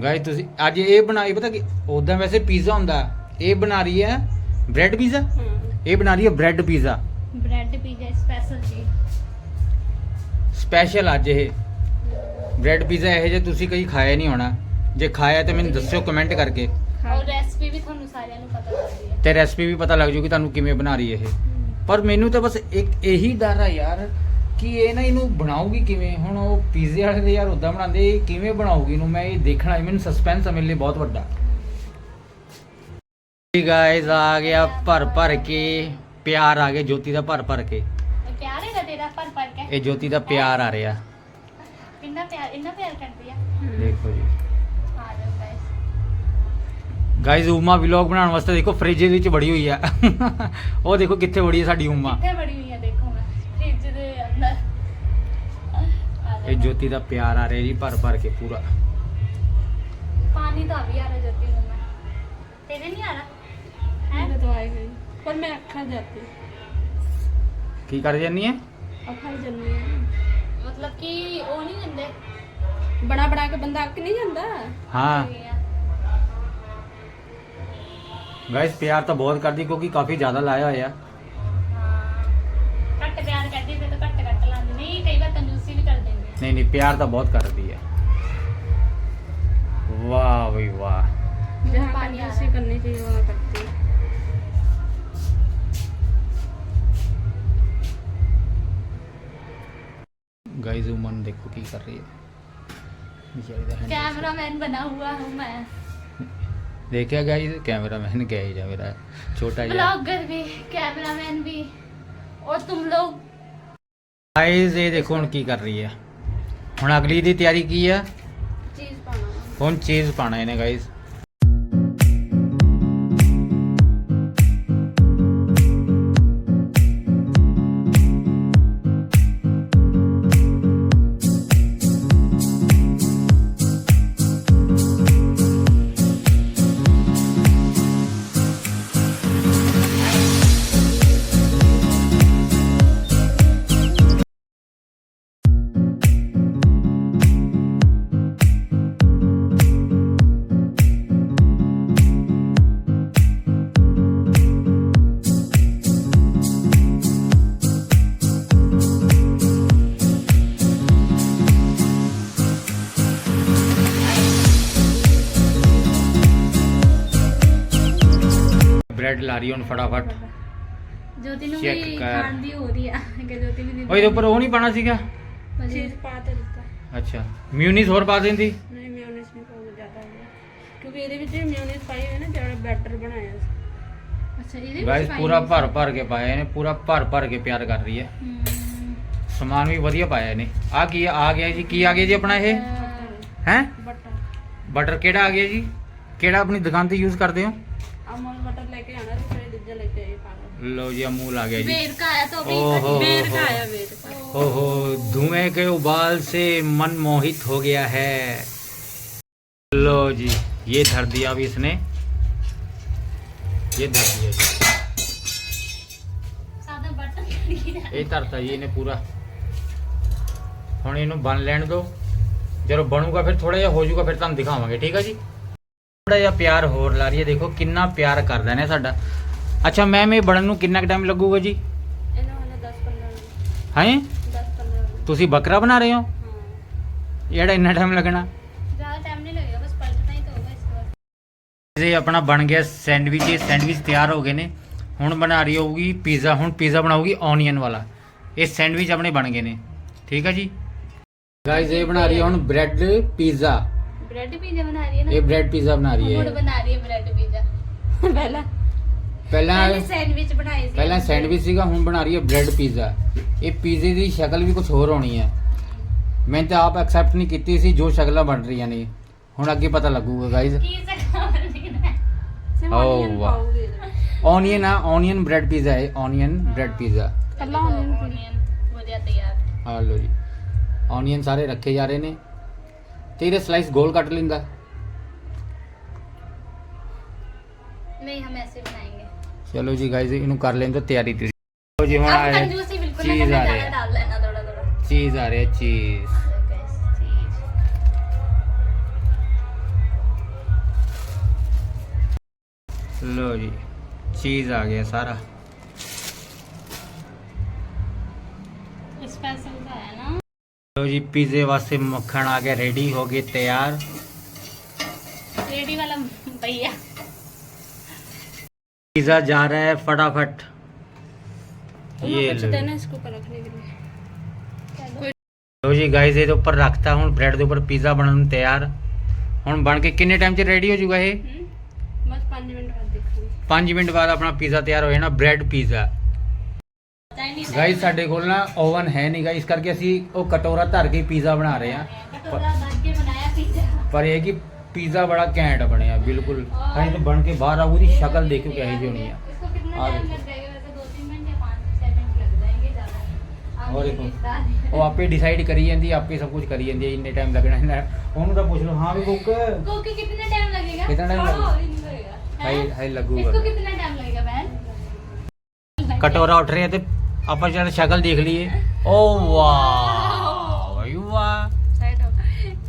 ਗਾਇਸ ਤੁਸੀਂ ਅੱਜ ਇਹ ਬਣਾਈ ਪਤਾ ਕਿ ਉਦਾਂ ਵੈਸੇ ਪੀਜ਼ਾ ਹੁੰਦਾ। ਇਹ ਬਣਾ ਰਹੀ ਹੈ ਬ੍ਰੈਡ ਪੀਜ਼ਾ ਇਹ ਬਣਾ ਰਹੀ ਹੈ bread pizza bread pizza special ਜੀ। ਸਪੈਸ਼ਲ ਅੱਜ ਇਹ। ਬ੍ਰੈਡ ਪੀਜ਼ਾ ਇਹ ਜੇ ਤੁਸੀਂ ਕਈ ਖਾਇਆ ਨਹੀਂ ਹੋਣਾ। ਜੇ ਖਾਇਆ ਤੇ ਮੈਨੂੰ ਦੱਸਿਓ ਕਮੈਂਟ ਕਰਕੇ। ਔਰ ਰੈਸਪੀ ਵੀ ਤੁਹਾਨੂੰ ਸਾਰਿਆਂ ਨੂੰ ਪਤਾ ਲੱਗਦੀ ਹੈ। ਤੇ ਰੈਸਪੀ ਵੀ ਪਤਾ ਲੱਗ ਜੂਗੀ ਤੁਹਾਨੂੰ ਕਿਵੇਂ ਬਣਾ ਰਹੀ ਹੈ ਇਹ। ਪਰ ਮੈਨੂੰ ਤਾਂ ਬਸ ਇੱਕ ਇਹੀ ਡਰ ਆ ਯਾਰ ਕਿ ਇਹ ਨਾ ਇਹਨੂੰ ਬਣਾਉਗੀ ਕਿਵੇਂ? ਹੁਣ ਉਹ ਪੀਜ਼ੇ ਵਾਲੇ ਦੇ ਯਾਰ ਉਦਾਂ ਬਣਾਉਂਦੇ ਇਹ ਕਿਵੇਂ ਬਣਾਉਗੀ ਇਹਨੂੰ? ਮੈਂ ਇਹ ਦੇਖਣਾ ਮੈਨੂੰ ਸਸਪੈਂਸ ਆ ਮੇਰੇ ਲਈ ਬਹੁਤ ਵੱਡਾ। ਜੀ ਗਾਇਸ ਆ ਗਿਆ ਭਰ ਭਰ ਕੇ ਪਿਆਰ ਆ ਗਿਆ ਜੋਤੀ ਦਾ ਭਰ ਭਰ ਕੇ। ਇਹ ਪਿਆਰ ਹੈਗਾ ਤੇਰਾ ਪਰ ਪਰ ਕੇ? ਇਹ ਜੋਤੀ ਦਾ ਪਿਆਰ ਆ ਰਿਹਾ। ਕਿੰਨਾ ਪਿਆਰ ਇੰਨਾ ਪਿਆਰ ਕਰਦੀ ਆ? ਦੇਖੋ ਜੀ। ਗਾਇਜ਼ ਉਮਾ ਵਲੌਗ ਬਣਾਉਣ ਵਾਸਤੇ ਦੇਖੋ ਫ੍ਰਿਜ ਵਿੱਚ ਬੜੀ ਹੋਈ ਆ। ਉਹ ਦੇਖੋ ਕਿੱਥੇ ਬੜੀ ਹੈ ਸਾਡੀ ਉਮਾ ਕਿੱਥੇ ਬੜੀ ਹੋਈ ਹੈ ਦੇਖੋ ਮੈਂ। ਫ੍ਰਿਜ ਦੇ ਅੰਦਰ। ਇਹ ਜੋਤੀ ਦਾ ਪਿਆਰ ਆ ਰਿਹਾ ਜੀ ਭਰ ਭਰ ਕੇ ਪੂਰਾ। ਪਾਣੀ ਤਾਂ ਵੀ ਆ ਰਿਹਾ ਜੋਤੀ ਨੂੰ ਮੈਂ। ਤੇਰੇ ਨਹੀਂ ਆ ਰਿਹਾ? ਹੈ? ਦਵਾਈ ਹੋਈ ਪਰ ਮੈਂ ਅੱਖਾਂ ਜਾਂਦੀ ਕੀ ਕਰ ਜਾਨੀ ਹੈ ਅੱਖਾਂ ਜਾਂਦੀ ਹੈ ਮਤਲਬ ਕਿ ਉਹ ਨਹੀਂ ਜਾਂਦੇ ਬੜਾ ਬੜਾ ਕੇ ਬੰਦਾ ਅੱਕ ਨਹੀਂ ਜਾਂਦਾ? ਹਾਂ। ਗਾਇਸ ਪਿਆਰ ਤਾਂ ਬਹੁਤ ਕਰਦੀ ਕਿਉਂਕਿ ਕਾਫੀ ਜ਼ਿਆਦਾ ਲਾਇਆ ਹੋਇਆ ਹਾਂ ਘੱਟ ਪਿਆਰ ਕਰਦੀ ਫਿਰ ਤਾਂ ਘੱਟ ਘੱਟ ਲਾਉਂਦੀ ਨਹੀਂ ਕਈ ਵਾਰ ਕੰਜੂਸੀ ਵੀ ਕਰ ਦਿੰਦੇ ਨਹੀਂ ਨਹੀਂ ਪਿਆਰ ਤਾਂ ਬਹੁਤ ਕਰਦੀ ਹੈ ਵਾਹ ਬਈ ਵਾਹ जहाँ पानी आ कंजूसी करनी चाहिए वहाँ करती है ਗਾਇਸ ਉਮਨ ਦੇਖੋ ਕੀ ਕਰ ਰਹੀ ਹੈ ਵਿਚਾਰੀ ਦਾ hand- कैमरामैन बना हुआ हूँ मैं ਦੇਖਿਆ ਗਾਇਸ ਕੈਮਰਾਮੈਨ ਗਏ ਜਾ ਮੇਰਾ ਛੋਟਾ ਜਿਹਾ ब्लॉगर भी कैमरामैन भी और तुम लोग ਗਾਇਸ ਇਹ ਦੇਖੋ ਹੁਣ ਕੀ ਕਰ ਰਹੀ ਹੈ ਹੁਣ ਅਗਲੀ ਦੀ ਤਿਆਰੀ ਕੀ ਆ चीज पाना ਹੁਣ ਚੀਜ਼ ਪਾਣਾ ਇਹਨੇ ਗਾਇਸ ਬ੍ਰੈਡ ਲਾ ਰਹੀ ਹੁਣ ਫਟਾਫਟ ज्योति ने Check भी कर। खान दी हो रही है कि ज्योति भी ਉਹ ਇਹਦੇ ਉੱਪਰ ਉਹ ਨਹੀਂ ਪਾਣਾ ਸੀਗਾ चीज पाते दिता ਅੱਛਾ ਮਿਊਨੀਸ ਹੋਰ ਪਾ ਦਿੰਦੀ नहीं मेयोनीज नहीं पाऊंगा ज्यादा होगा क्योंकि ਇਹਦੇ ਵਿੱਚ ਮੇਯੋਨੀਜ਼ ਪਾਈ ਹੋਈ ਨਾ ਜਿਹੜਾ ਬੈਟਰ ਬਣਾਇਆ ਸੀ अच्छा ये ਗਾਇਸ ਪੂਰਾ ਭਰ ਭਰ ਕੇ ਪਾਇਆ ਇਹਨੇ ਪੂਰਾ ਭਰ ਭਰ ਕੇ ਪਿਆਰ ਕਰ ਰਹੀ ਹੈ ਸਮਾਨ ਵੀ ਵਧੀਆ ਪਾਇਆ ਇਹਨੇ ਆ ਕੀ ਆ ਆ ਗਿਆ ਜੀ ਕੀ ਆ ਗਿਆ ਜੀ ਆਪਣਾ ਇਹ ਹੈ ਬਟਰ ਬਟਰ ਕਿਹੜਾ ਆ ਗਿਆ ਜੀ ਕਿਹੜਾ ਆਪਣੀ ਦੁਕਾਨ ਤੇ ਯੂਜ਼ ਕਰਦੇ ਹੋ ਕੇ ਆਏ ਪਾਣਾ ਲੋ ਜੀ ਅਮੂਲ ਆ ਗਿਆ ਜੀ बेर का आया तो अभी ओहो ਵੇਰ ਕਾ ਆਇਆ ਵੇਰ ਕਾ ओहो धुएं के उबाल से मन मोहित हो गया है लो जी ये धर दिया अभी इसने ये धर दिया जी सादा बटन ਇਹ ਧਰਤਾ ਜੀ ਇਹਨੇ ਪੂਰਾ ਹੁਣ ਇਹਨੂੰ ਬਣ ਲੈਣ ਦਿਓ ਜਦੋਂ ਬਣੂਗਾ ਫਿਰ ਥੋੜਾ ਜਿਹਾ ਹੋ ਜਾਊਗਾ ਫਿਰ ਤੁਹਾਨੂੰ ਦਿਖਾਵਾਂਗੇ ਠੀਕ ਹੈ ਜੀ ਥੋੜਾ ਜਿਹਾ ਪਿਆਰ ਹੋਰ ਲਾ ਰਹੀ ਹੈ ਦੇਖੋ ਕਿੰਨਾ ਪਿਆਰ ਕਰਦਾ ਨੇ ਸਾਡਾ ਅੱਛਾ ਮੈਮ ਇਹ ਬਣਨ ਨੂੰ ਕਿੰਨਾ ਕੁ ਟਾਈਮ ਲੱਗੂਗਾ ਜੀ? ਇਹਨਾਂ ਵਾਲੇ 10 15 ਹੈਂ? 10 15 ਤੁਸੀਂ ਬੱਕਰਾ ਬਣਾ ਰਹੇ ਹੋ? ਹਾਂ। ਜਿਹੜਾ ਇੰਨਾ ਟਾਈਮ ਲੱਗਣਾ। ਜ਼ਿਆਦਾ ਟਾਈਮ ਨਹੀਂ ਲੱਗੇਗਾ ਬਸ ਪਲਟਣਾ ਹੀ ਤਾਂ ਹੋਗਾ ਇਸ ਵਾਰ ਇਹ ਆਪਣਾ ਬਣ ਗਿਆ ਸੈਂਡਵਿਚ ਇਹ ਸੈਂਡਵਿਚ ਤਿਆਰ ਹੋ ਗਏ ਨੇ। ਹੁਣ ਬਣਾ ਰਹੀ ਹੋਊਗੀ ਪੀਜ਼ਾ ਹੁਣ ਪੀਜ਼ਾ ਬਣਾਉਗੀ ਔਨੀਅਨ ਵਾਲਾ। ਇਹ ਸੈਂਡਵਿਚ ਆਪਣੇ ਬਣ ਗਏ ਨੇ। ਠੀਕ ਹੈ ਜੀ? ਗਾਇਜ਼ ਇਹ ਬਣਾ ਰਹੀ ਹੈ ਹੁਣ ਬ੍ਰੈਡ ਪੀਜ਼ਾ ਬ੍ਰੈਡ ਪੀਜ਼ਾ ਬਣਾ ਰਹੀ ਹੈ ਨਾ? ਇਹ ਬ੍ਰੈਡ ਪੀਜ਼ਾ ਬਣਾ ਰਹੀ ਹੁਣ ਹੈ ਬਣਾ ਰਹੀ ਹੈ ਬ੍ਰੈਡ ਪੀਜ਼ਾ ਪਹਿਲਾਂ। ਪਹਿਲਾਂ ਪਹਿਲੇ ਸੈਂਡਵਿਚ ਬਣਾਏ ਸੀ ਪਹਿਲਾਂ ਸੈਂਡਵਿਚ ਸੀਗਾ ਹੁਣ ਬਣਾ ਰਹੀ ਹੈ ਬ੍ਰੈਡ ਪੀਜ਼ਾ। ਇਹ ਪੀਜ਼ੇ ਦੀ ਸ਼ਕਲ ਵੀ ਕੁਝ ਹੋਰ ਹੋਣੀ ਹੈ ਮੈਂ ਤਾਂ ਆਪ ਐਕਸੈਪਟ ਨਹੀਂ ਕੀਤੀ ਸੀ ਜੋ ਸ਼ਕਲਾਂ ਬਣ ਰਹੀਆਂ ਨੇ। ਹੁਣ ਅੱਗੇ ਪਤਾ ਲੱਗੂਗਾ ਗਾਇਜ਼ ਕੀ ਸਕਾ ਓ ਵਾਹ। ਓਨੀਅਨ ਆ ਓਨੀਅਨ ਬ੍ਰੈਡ ਪੀਜ਼ਾ ਹੈ ਓਨੀਅਨ ਬ੍ਰੈਡ ਪੀਜ਼ਾ ਕੱਲਾ ਓਨੀਅਨ ਵਧੀਆ ਤਿਆਰ। ਆ ਲੋ ਜੀ। ਓਨੀਅਨ ਸਾਰੇ ਰੱਖੇ ਜਾ ਰਹੇ ਨੇ। ਤੇ ਇਹਦੇ ਸਲਾਈਸ ਗੋਲ ਕੱਟ ਲਿੰਦਾ। ਨਹੀਂ ਹਮ ਐਸੇ ਬਣਾਏ ਚਲੋ ਜੀ ਗਾਇਜ਼ ਇਹਨੂੰ ਕਰ ਲੈਣ ਤੋਂ ਤਿਆਰੀ ਤੁਸੀਂ ਲਓ ਜੀ ਹੁਣ अब ਆਇਆ कंजूसी बिल्कुल चीज ना आ करना रहा है। ज्यादा डाल लेना थोड़ा थोड़ा ਚੀਜ਼ ਆ ਰਿਹਾ ਚੀਜ਼ Guys, चीज ਲੋ ਜੀ ਚੀਜ਼ ਆ ਗਿਆ ਸਾਰਾ स्पेशल का है ना ਲੋ ਜੀ ਪੀਜ਼ੇ ਵਾਸਤੇ ਮੱਖਣ ਆ ਗਿਆ ਰੈਡੀ ਹੋ ਗਏ ਤਿਆਰ रेडी वाला भैया पिज्जा जा रहा है फटाफट ये ये कुछ लो देना इसको ऊपर रखने के लिए ਲੋ ਜੀ ਗਾਇਜ਼ ਇਹਦੇ ਉੱਪਰ ਰੱਖਤਾ ਹੁਣ ਬ੍ਰੈਡ ਦੇ ਉੱਪਰ ਪੀਜ਼ਾ ਬਣਨ ਨੂੰ ਤਿਆਰ ਹੁਣ ਬਣ ਕੇ ਕਿੰਨੇ ਟਾਈਮ 'ਚ ਰੈਡੀ ਹੋ ਜਾਊਗਾ ਇਹ हम्म, बस पाँच मिनट बाद देखेंगे 5 ਮਿੰਟ ਬਾਅਦ ਆਪਣਾ ਪੀਜ਼ਾ ਤਿਆਰ ਹੋ ਜਾਣਾ ਬ੍ਰੈਡ ਪੀਜ਼ਾ चाइनीज ਗਾਇਜ਼ ਸਾਡੇ ਕੋਲ ਨਾ ਓਵਨ ਹੈ ਨਹੀਂ ਗਾ ਇਸ ਕਰਕੇ ਅਸੀਂ ਉਹ ਕਟੋਰਾ ਧਰ ਕੇ ਪੀਜ਼ਾ ਬਣਾ ਰਹੇ ਹਾਂ कटोरा भर के बनाया पिज्जा ਪਰ ਇਹ ਕਿ ਪੀਜ਼ਾ ਬੜਾ ਘੈਂਟ ਬਣਿਆ ਬਿਲਕੁਲ ਅਸੀਂ ਤਾਂ ਬਣ ਕੇ ਬਾਹਰ ਆਉ ਉਹਦੀ ਸ਼ਕਲ ਦੇਖੋ ਕਿਹੋ ਜਿਹੀ ਹੋਣੀ ਆ ਆ ਹੋਰ ਦੇਖੋ ਉਹ ਆਪੇ ਡਿਸਾਈਡ ਕਰੀ ਜਾਂਦੀ ਆਪੇ ਸਭ ਕੁਝ ਕਰੀ ਜਾਂਦੀ ਹੈ ਇੰਨੇ ਟਾਈਮ ਲੱਗਣਾ ਇਹਨਾਂ ਉਹਨੂੰ ਤਾਂ ਪੁੱਛ ਲਓ ਹਾਂ ਵੀ ਕੁੱਕ ਕੁੱਕ ਕਿੰਨਾ ਟਾਈਮ ਲੱਗੇਗਾ ਕਿੰਨਾ ਟਾਈਮ ਲੱਗੇਗਾ ਹਾਈ ਹਾਈ ਲੱਗੂਗਾ ਇਸਕੋ ਕਿੰਨਾ ਟਾਈਮ ਲੱਗੇਗਾ ਬੈਨ ਕਟੋਰਾ ਉੱਠ ਰਿਹਾ ਤੇ ਆਪਾਂ ਜਦ ਸ਼ਕਲ ਦੇਖ ਲਈਏ ਓ ਵਾਹ ਵਾਹ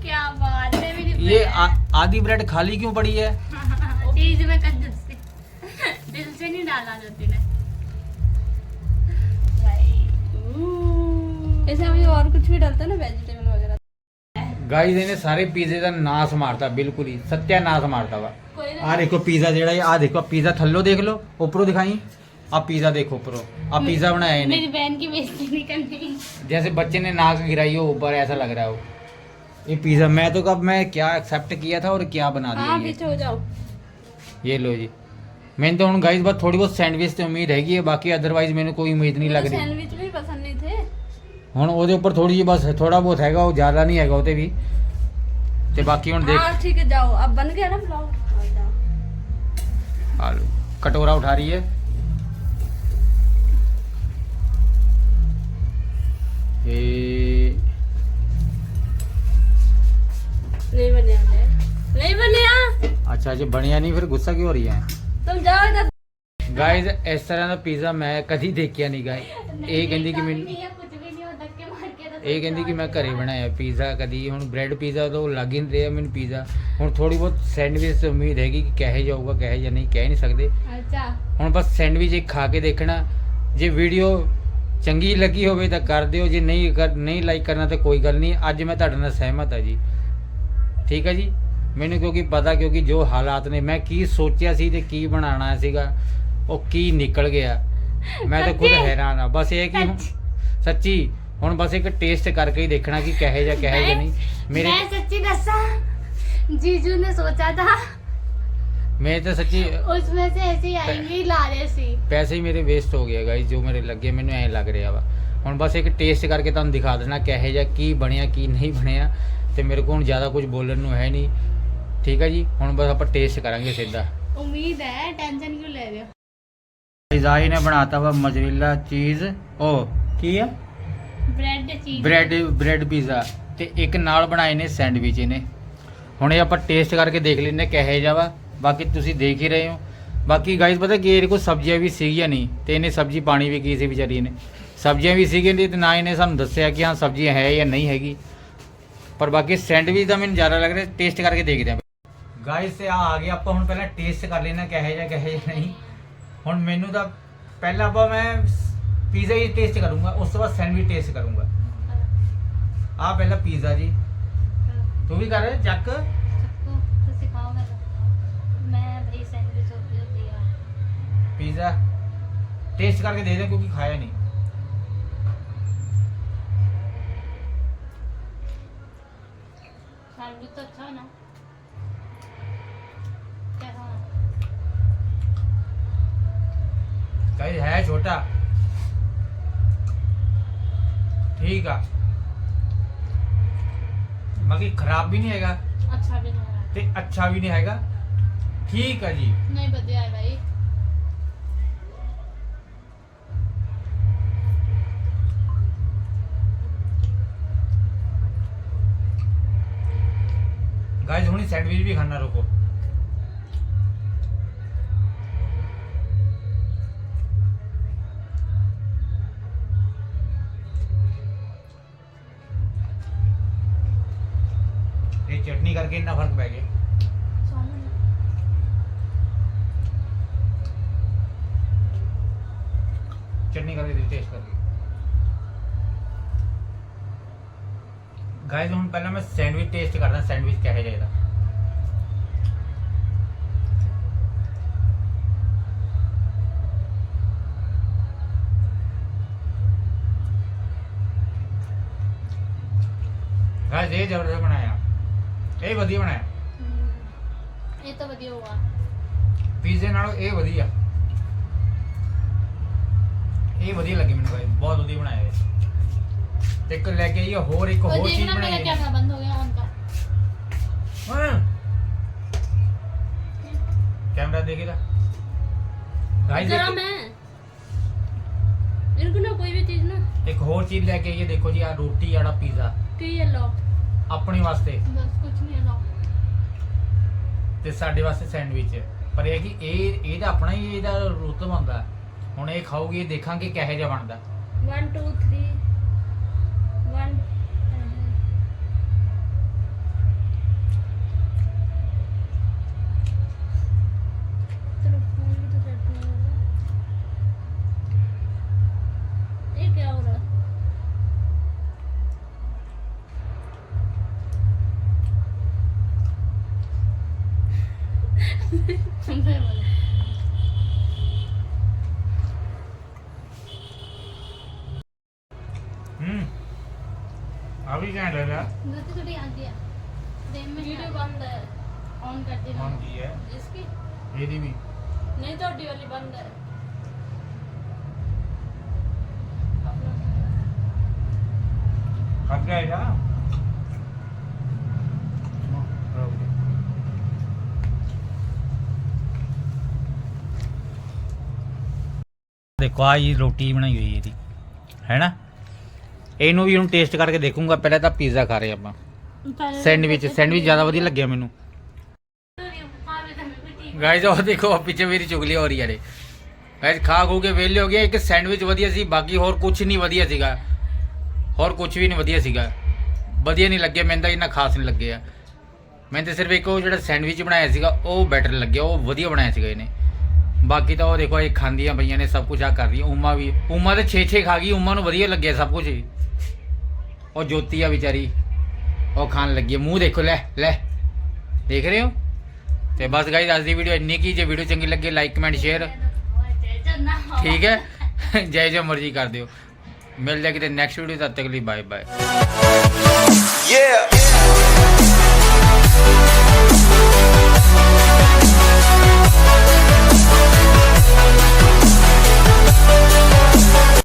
ਕੀ ਬਾਤ ਹੈ ਮੇਰੀ ਇਹ आधी ब्रेड खाली क्यों पड़ी है? फ्रीज में तो कद्दू से दिल से नहीं डाला जाती ना ऐसे अभी और कुछ भी डालता ना वेजिटेबल वगैरह। गाइस इन्हें सारे पिज्जे का नाश मारता बिल्कुल ही सत्यानाश मारता वा आ देखो पिज्जा जेड़ा है आ देखो पिज्जा थल्लो देख लो ऊपरों दिखाई। आप पिज्जा देखो ऊपरों आप पिज्जा बनाया मेरी बहन की बेइज्जती नहीं करनी। जैसे बच्चे ने नाक गिराई हो ऊपर ऐसा लग रहा है। वो ये पिज्जा मैं तो कब मैं क्या एक्सेप्ट किया था और क्या बना दिया हाँ ये पीछे हो जाओ ये लो जी मैंने तो हूँ गाइस बस थोड़ी बहुत सैंडविच ਤੇ ਉਮੀਦ ਹੈਗੀ ਹੈ ਬਾਕੀ ਅਦਰਵਾਈਜ਼ ਮੈਨੂੰ ਕੋਈ ਉਮੀਦ ਨਹੀਂ ਲੱਗ ਰਹੀ सैंडविच भी पसंद नहीं थे ਹੁਣ ਉਹਦੇ ਉੱਪਰ ਥੋੜੀ ਜਿਹੀ ਬਸ ਥੋੜਾ ਬਹੁਤ ਹੈਗਾ ਉਹ ਜ਼ਿਆਦਾ ਨਹੀਂ ਹੈਗਾ ਉਹ ਤੇ ਵੀ ਤੇ ਬਾਕੀ ਹੁਣ ਦੇਖ हाँ ठीक है जाओ अब बन गया ना पुलाव हाँ, जाओ ਆ ਲਓ ਕਟੋਰਾ ਉਠਾ ਅੱਛਾ ਜੇ ਬਣਿਆ ਨਹੀਂ ਫਿਰ ਗੁੱਸਾ ਕਿਉਂ ਹੋ ਰਹੀ ਹੈ तुम जाओ इधर ਗਾਇਜ਼ ਇਸ ਤਰ੍ਹਾਂ ਦਾ ਪੀਜ਼ਾ ਮੈਂ ਕਦੀ ਦੇਖਿਆ ਨਹੀਂ ਗਾਇ ਇਹ ਕਹਿੰਦੀ ਕਿ ਮੈਨੂੰ नहीं है कुछ भी नहीं हो धक्के मार के तो ਇਹ ਕਹਿੰਦੀ ਕਿ ਮੈਂ ਘਰੇ ਬਣਾਇਆ ਪੀਜ਼ਾ ਕਦੀ ਹੁਣ ਬ੍ਰੈਡ ਪੀਜ਼ਾ ਤਾਂ ਉਹ ਲੱਗ ਹੀ ਨਹੀਂ ਰਿਹਾ ਮੈਨੂੰ ਪੀਜ਼ਾ ਹੁਣ ਥੋੜੀ ਬਹੁਤ ਸੈਂਡਵਿਚ ਤੇ ਉਮੀਦ ਹੈਗੀ ਕਿ ਕਹੇ ਜਾਊਗਾ ਕਹੇ ਜਾਂ ਨਹੀਂ ਕਹਿ ਨਹੀਂ ਸਕਦੇ अच्छा ਹੁਣ ਬਸ ਸੈਂਡਵਿਚ ਇੱਕ ਖਾ ਕੇ ਦੇਖਣਾ ਜੇ ਵੀਡੀਓ ਚੰਗੀ ਲੱਗੀ ਹੋਵੇ ਤਾਂ ਕਰ ਦਿਓ ਜੇ ਨਹੀਂ ਕਰ- ਨਹੀਂ ਲਾਈਕ ਕਰਨਾ ਤਾਂ ਕੋਈ ਗੱਲ ਨਹੀਂ ਅੱਜ ਮੈਂ ਤੁਹਾਡੇ ਨਾਲ ਸਹਿਮਤ ਹਾਂ ਜੀ ਠੀਕ ਹੈ ਜੀ ਮੈਨੂੰ ਕਿਉਂਕਿ ਪਤਾ ਕਿਉਂਕਿ ਜੋ ਹਾਲਾਤ ਨੇ ਮੈਂ ਕੀ ਸੋਚਿਆ ਸੀ ਤੇ ਕੀ ਬਣਾਉਣਾ ਸੀਗਾ ਉਹ ਕੀ ਨਿਕਲ ਗਿਆ। ਮੈਂ ਤਾਂ ਖੁਦ ਹੈਰਾਨ ਆ। ਬਸ ਇਹ ਕਿ ਸੱਚੀ? ਹੁਣ ਬਸ ਇੱਕ ਟੇਸਟ ਕਰਕੇ ਹੀ ਦੇਖਣਾ ਕਿ ਕਹੇ ਜਾਂ ਕਹੇ ਜਾਂ ਨਹੀਂ। ਮੇਰੇ ਮੈਂ ਸੱਚੀ ਦੱਸਾਂ ਜੀਜੂ ਨੇ ਸੋਚਾ ਥਾ ਮੈਂ ਤਾਂ ਸੱਚੀ ਉਸਮੇ ਸੇ ਐਸੀ ਆਏਗੀ ਲਾਰੇ ਸੀ। ਪੈਸੇ ਹੀ ਮੇਰੇ ਵੇਸਟ ਹੋ ਗਏ ਗਾਇਸ ਜੋ ਮੇਰੇ ਲੱਗੇ ਮੈਨੂੰ ਐ ਲੱਗ ਰਿਹਾ ਵਾ। ਹੁਣ ਬਸ ਇੱਕ ਟੇਸਟ ਕਰਕੇ ਤੁਹਾਨੂੰ ਦਿਖਾ ਦੇਣਾ ਕਹੇ ਜਾਂ ਕੀ ਬਣਿਆ ਕੀ ਨਹੀਂ ਬਣਿਆ। ਤੇ ਮੇਰੇ ਕੋਲ ਹੁਣ ਜ਼ਿਆਦਾ ਕੁਝ ਬੋਲਣ ਨੂੰ ਹੈ ਨਹੀਂ। ਠੀਕ ਹੈ ਜੀ? ਹੁਣ ਬਸ ਆਪਾਂ ਟੇਸਟ ਕਰਾਂਗੇ ਸਿੱਧਾ। ਉਮੀਦ ਹੈ ਟੈਨਸ਼ਨ ਕਿਉਂ ਲੈ ਰਹੇ ਹੋ? ਇਜ਼ਾਈ ਨੇ ਬਣਾਤਾ ਵਾ ਮਜਰੀਲਾ ਚੀਜ਼ ਉਹ ਕੀ ਆ? ਬ੍ਰੈਡ ਚੀਜ਼ ਬ੍ਰੈਡ ਬ੍ਰੈਡ ਪੀਜ਼ਾ ਤੇ ਇੱਕ ਨਾਲ ਬਣਾਏ ਨੇ ਸੈਂਡਵਿਚ ਇਹਨੇ। ਹੁਣ ਇਹ ਆਪਾਂ ਟੇਸਟ ਕਰਕੇ ਦੇਖ ਲੈਨੇ ਕਹੇ ਜਾਵਾ ਬਾਕੀ ਤੁਸੀਂ ਦੇਖ ਹੀ ਰਹੇ ਹੋ। ਬਾਕੀ ਗਾਇਸ ਪਤਾ ਕਿ ਇਹਦੇ ਕੋਲ ਸਬਜ਼ੀਆਂ ਵੀ ਸੀਗੀਆਂ ਨਹੀਂ ਤੇ ਇਹਨੇ ਸਬਜ਼ੀ ਪਾਣੀ ਵੀ ਕੀ ਸੀ ਵਿਚਾਰੀ ਨੇ ਸਬਜ਼ੀਆਂ ਵੀ ਸੀਗੀਆਂ ਨਹੀਂ ਤੇ ਨਾ ਇਹਨੇ ਸਾਨੂੰ ਦੱਸਿਆ ਕਿ ਹਾਂ ਸਬਜ਼ੀ ਹੈ ਜਾਂ ਨਹੀਂ ਹੈਗੀ। ਪਰ ਬਾਕੀ ਸੈਂਡਵਿਚ ਦਾ ਮੈਨੂੰ ਜ਼ਿਆਦਾ ਲੱਗ ਰਿਹਾ ਟੇਸਟ ਕਰਕੇ ਦੇਖਦੇ ਹਾਂ ਗਾਇਸ ਤੇ ਆ ਆ ਗਿਆ ਆਪਾਂ ਹੁਣ ਪਹਿਲਾਂ ਟੇਸਟ ਕਰ ਲੈਣਾ ਕਿਹੋ ਜਿਹਾ ਕਿਹੋ ਜਿਹਾ ਨਹੀਂ ਹੁਣ ਮੈਨੂੰ ਤਾਂ ਪਹਿਲਾਂ ਆਪਾਂ ਮੈਂ ਪੀਜ਼ਾ ਹੀ ਟੇਸਟ ਕਰੂੰਗਾ ਉਸ ਤੋਂ ਬਾਅਦ ਸੈਂਡਵਿਚ ਟੇਸਟ ਕਰੂੰਗਾ ਆ ਪਹਿਲਾਂ ਪੀਜ਼ਾ ਜੀ ਤੂੰ ਵੀ ਕਰ ਚੱਕ सबको तो सिखाओगे तो मैं भाई सैंडविच होती होती है ਪੀਜ਼ਾ कहीं है छोटा? ठीक है। बाकी खराब भी नहीं हैगा? अच्छा भी नहीं है। ते अच्छा भी नहीं हैगा? ठीक है जी। नहीं बढ़िया है भाई। गाइस हुनी सैंडविच भी खाना रुको। ਇਹ ਚਟਨੀ ਕਰਕੇ ਇੰਨਾ ਫ਼ਰਕ ਪੈ ਗਿਆ ਚਟਨੀ ਕਰਕੇ ਦੇ ਟੇਸਟ ਕਰਕੇ ਗਾਇਸ ਹੁਣ ਪਹਿਲਾਂ ਮੈਂ ਸੈਂਡਵਿਚ ਟੇਸਟ ਕਰਦਾ ਸੈਂਡਵਿਚ ਕਿਹੋ ਜਿਹਾ ਇਹਦਾ ਗਾਇਸ ਇਹ ਜ਼ਬਰਦਸਤ ਬਣਾਇਆ ਇਹ ਵਧੀਆ ਬਣਾਇਆ ਇਹ ਤਾਂ ਵਧੀਆ ਹੋਆ ਪੀਜ਼ੇ ਨਾਲੋਂ ਇਹ ਵਧੀਆ ਇਹ ਵਧੀਆ ਲੱਗੀ ਮੈਨੂੰ ਗਾਇਸ ਬਹੁਤ ਵਧੀਆ ਬਣਾਇਆ ਇਹ ਤੇ ਇੱਕ ਲੈ ਕੇ ਆਈਏ ਹੋਰ ਇੱਕ और ਹੋਰ ਚੀਜ਼ देखना मेरा ਬਣਾਈ ਹੈ कैमरा बंद हो गया ऑन का ਹਾਂ ਕੈਮਰਾ ਦੇਖੇਗਾ ਗਾਇਸ जरा मैं इनको ना कोई भी चीज ना ਇੱਕ ਹੋਰ ਚੀਜ਼ ਲੈ ਕੇ ਆਈਏ ਦੇਖੋ ਜੀ ਆ ਰੋਟੀ ਵਾਲਾ ਪੀਜ਼ਾ कि ये लो ਆਪਣੇ ਵਾਸਤੇ। ਤੇ ਸਾਡੇ ਵਾਸਤੇ ਸੈਂਡਵਿਚ। ਪਰ ਇਹ ਹੈ ਕਿ ਇਹ ਇਹਦਾ ਆਪਣਾ ਹੀ ਇਹਦਾ ਰੁਤਬ ਹੁੰਦਾ। ਹੁਣ ਇਹ ਖਾਓਗੇ ਦੇਖਾਂਗੇ ਕਿਹੋ ਜਿਹਾ ਬਣਦਾ। 1 2 3 1 ਹੂੰ ਆ ਵੀ ਕਹਿ ਲੱਗਾ गलती थोड़ी आ गया देख में वीडियो बंद है ऑन कर देना ਹਾਂ ਕੀ ਹੈ इसकी ਇਹਦੀ ਵੀ नहीं थोड़ी वाली बंद है अपना ਖੱਟ ਗਿਆ ਇਹਦਾ ਦੇਖੋ ਆ ਜੀ ਰੋਟੀ ਬਣਾਈ ਹੋਈ ਇਹਦੀ ਹੈ ਨਾ ਇਹਨੂੰ ਵੀ ਹੁਣ ਟੇਸਟ ਕਰਕੇ ਦੇਖੂੰਗਾ ਪਹਿਲਾਂ ਤਾਂ ਪੀਜ਼ਾ ਖਾ ਰਹੇ ਆਪਾਂ। ਸੈਂਡਵਿਚ ਸੈਂਡਵਿਚ ਜ਼ਿਆਦਾ ਵਧੀਆ ਲੱਗਿਆ ਮੈਨੂੰ। ਗਾਇਜ਼ ਉਹ ਦੇਖੋ ਪਿੱਛੇ ਮੇਰੀ ਚੁਗਲੀ ਹੋ ਰਹੀ ਹੈ ਗਾਇਜ਼ ਖਾ ਖੂ ਕੇ ਵਿਹਲੇ ਹੋ ਗਏ ਇੱਕ ਸੈਂਡਵਿਚ ਵਧੀਆ ਸੀ ਬਾਕੀ ਹੋਰ ਕੁਝ ਨਹੀਂ ਵਧੀਆ ਸੀਗਾ। ਹੋਰ ਕੁਝ ਵੀ ਨਹੀਂ ਵਧੀਆ ਸੀਗਾ। ਵਧੀਆ ਨਹੀਂ ਲੱਗਿਆ ਮੈਨੂੰ ਤਾਂ ਇੰਨਾ ਖਾਸ ਨਹੀਂ ਲੱਗਿਆ ਮੈਨੂੰ ਤਾਂ ਸਿਰਫ ਇੱਕ ਉਹ ਜਿਹੜਾ ਸੈਂਡਵਿਚ ਬਣਾਇਆ ਸੀਗਾ ਉਹ ਬੈਟਰ ਲੱਗਿਆ ਉਹ ਵਧੀਆ ਬਣਾਇਆ ਸੀਗਾ ਇਹਨੇ। ਬਾਕੀ ਤਾਂ ਉਹ ਦੇਖੋ ਇਹ ਖਾਂਦੀਆਂ ਪਈਆਂ ਨੇ ਸਭ ਕੁਝ ਆ ਕਰ ਰਹੀਆਂ ਉਮਾ ਵੀ ਉਮਾ ਤੇ 6-6 ਖਾ ਗਈ ਉਮਾ ਨੂੰ ਵਧੀਆ ਲੱਗਿਆ ਸਭ ਕੁਝ ਉਹ ਜੋਤੀ ਆ ਵਿਚਾਰੀ। ਉਹ ਖਾਣ ਲੱਗੀ ਹੈ। ਮੂੰਹ ਦੇਖੋ, ਲੈ ਲੈ। ਦੇਖ ਰਹੇ ਹੋ? ਤੇ ਬਸ ਗਾਇਸ ਅੱਜ ਦੀ ਵੀਡੀਓ ਇੰਨੀ ਕੀ ਜੇ ਵੀਡੀਓ ਚੰਗੀ ਲੱਗੇ ਲਾਈਕ ਕਮੈਂਟ ਸ਼ੇਅਰ ਠੀਕ ਹੈ? ਜੈ ਜੋ ਮਰਜ਼ੀ ਕਰ ਦਿਓ। ਮਿਲ ਹਾਂ ਕਿਤੇ ਨੈਕਸਟ ਵੀਡੀਓ ਤਦ ਤੱਕ ਲਈ ਬਾਏ ਬਾਏ